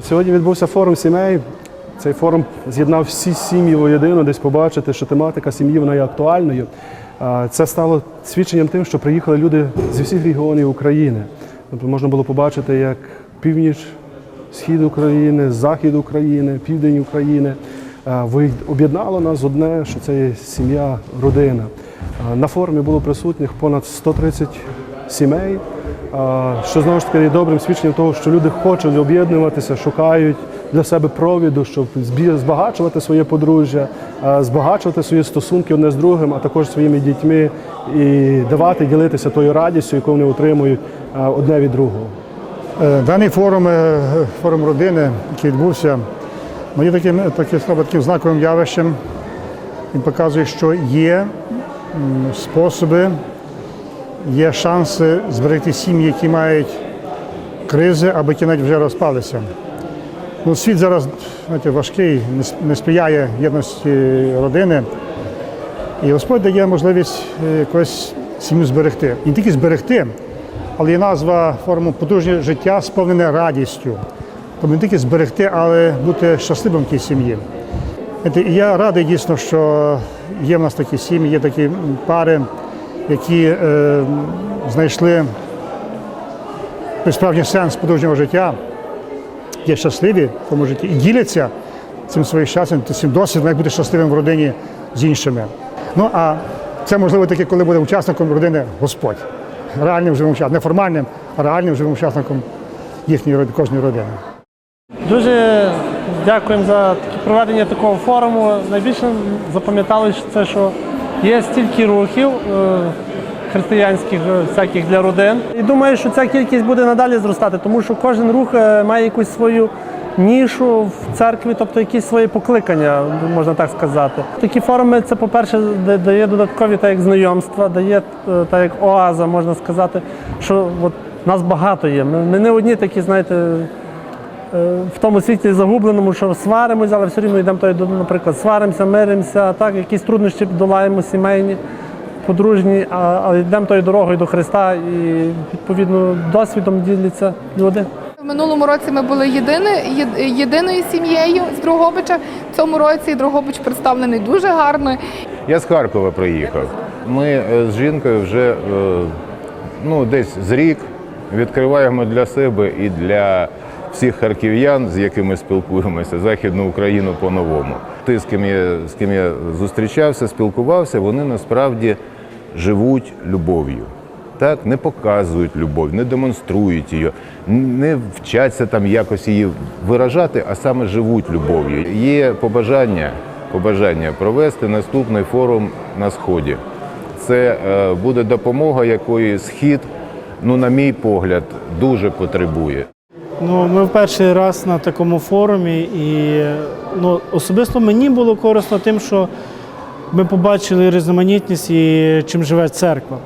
Сьогодні відбувся форум сімей. Цей форум з'єднав всі сім'ї воєдино, десь побачити, що тематика сім'ї вона є актуальною. Це стало свідченням тим, що приїхали люди зі всіх регіонів України. Тобто можна було побачити, як північ, схід України, захід України, південь України. Об'єднало нас одне, що це є сім'я, родина. На форумі було присутніх понад 130 сімей. Що знову ж таки є добрим свідченням того, що люди хочуть об'єднуватися, шукають для себе провіду, щоб збагачувати своє подружжя, збагачувати свої стосунки одне з другим, а також своїми дітьми і давати ділитися тою радістю, яку вони отримують одне від другого. Е, Даний форум, е, форум родини, який відбувся, мені таким, таким, таким знаковим явищем. Він показує, що є способи, є шанси зберегти сім'ї, які мають кризи або які навіть вже розпалися. Ну, світ зараз знаєте, важкий, не сприяє єдності родини. І Господь дає можливість е, якось сім'ю зберегти. І не тільки зберегти, але є назва форуму подружнє життя сповнене радістю. Тобто не тільки зберегти, але бути щасливим в тій сім'ї. І Я радий дійсно, що є в нас такі сім'ї, є такі пари, які е, знайшли справжній сенс подружнього життя, є щасливі в тому житті і діляться цим своїм щастям, цим досвідом, як бути щасливим в родині з іншими. Ну а це можливо таке, коли буде учасником родини Господь, реальним живим учасником, не формальним, а реальним живим учасником їхньої кожної родини. Дуже дякуємо за проведення такого форуму. Найбільше запам'яталося це, що є стільки рухів е, християнських е, всяких для родин. І думаю, що ця кількість буде надалі зростати, тому що кожен рух е, має якусь свою нішу в церкві, тобто якісь свої покликання, можна так сказати. Такі форуми це, по-перше, да- дає додаткові так як знайомства, дає так як оаза, можна сказати, що от нас багато є. Ми, не одні такі, знаєте в тому світі загубленому, що сваримося, але все рівно йдемо, то, наприклад, сваримося, миримося, так, якісь труднощі долаємо сімейні, подружні, а, але йдемо тою дорогою до Христа і відповідно досвідом діляться люди. В минулому році ми були єдини, єдиною сім'єю з Дрогобича. В цьому році Дрогобич представлений дуже гарно. Я з Харкова приїхав. Ми е, з жінкою вже е, ну, десь з рік відкриваємо для себе і для всіх харків'ян, з якими спілкуємося, Західну Україну по-новому. Ти, з ким я, з ким я зустрічався, спілкувався, вони насправді живуть любов'ю. Так, не показують любов, не демонструють її, не вчаться там якось її виражати, а саме живуть любов'ю. Є побажання, побажання провести наступний форум на сході. Це е, буде допомога, якої схід, ну на мій погляд, дуже потребує. Ну, ми в перший раз на такому форумі, і ну, особисто мені було корисно тим, що ми побачили різноманітність і чим живе церква.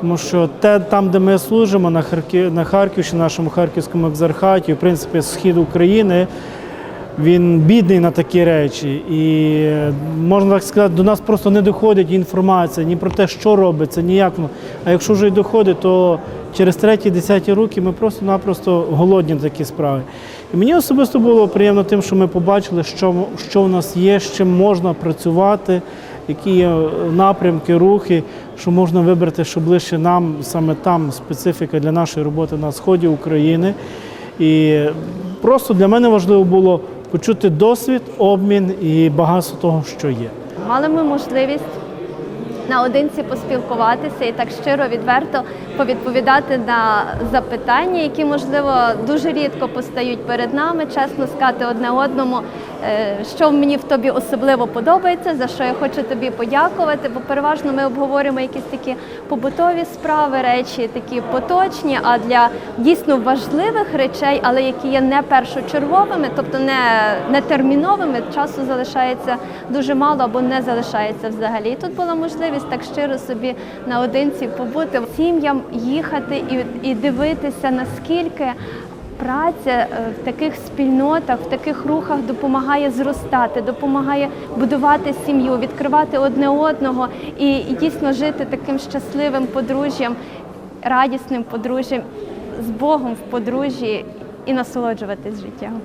Тому що те, там, де ми служимо, на, Харків, на Харківщині, нашому харківському екзархаті, в принципі, схід України, він бідний на такі речі. І можна так сказати, до нас просто не доходить інформація ні про те, що робиться, ніяк. А якщо вже й доходить, то через треті, десяті роки ми просто-напросто голодні на такі справи. І мені особисто було приємно тим, що ми побачили, що, що в нас є, з чим можна працювати, які є напрямки, рухи, що можна вибрати, що ближче нам, саме там специфіка для нашої роботи на сході України. І просто для мене важливо було почути досвід, обмін і багатство того, що є. Мали ми можливість наодинці поспілкуватися і так щиро, відверто повідповідати на запитання, які, можливо, дуже рідко постають перед нами, чесно сказати одне одному, е, що мені в тобі особливо подобається, за що я хочу тобі подякувати, бо переважно ми обговорюємо якісь такі побутові справи, речі, такі поточні, а для дійсно важливих речей, але які є не першочерговими, тобто не, не терміновими, часу залишається дуже мало або не залишається взагалі. І тут була можливість так щиро собі наодинці побути сім'ям, їхати і, і дивитися, наскільки праця е, в таких спільнотах, в таких рухах допомагає зростати, допомагає будувати сім'ю, відкривати одне одного і, і дійсно жити таким щасливим подружжям, радісним подружжям з Богом в подружжі і насолоджуватись життям.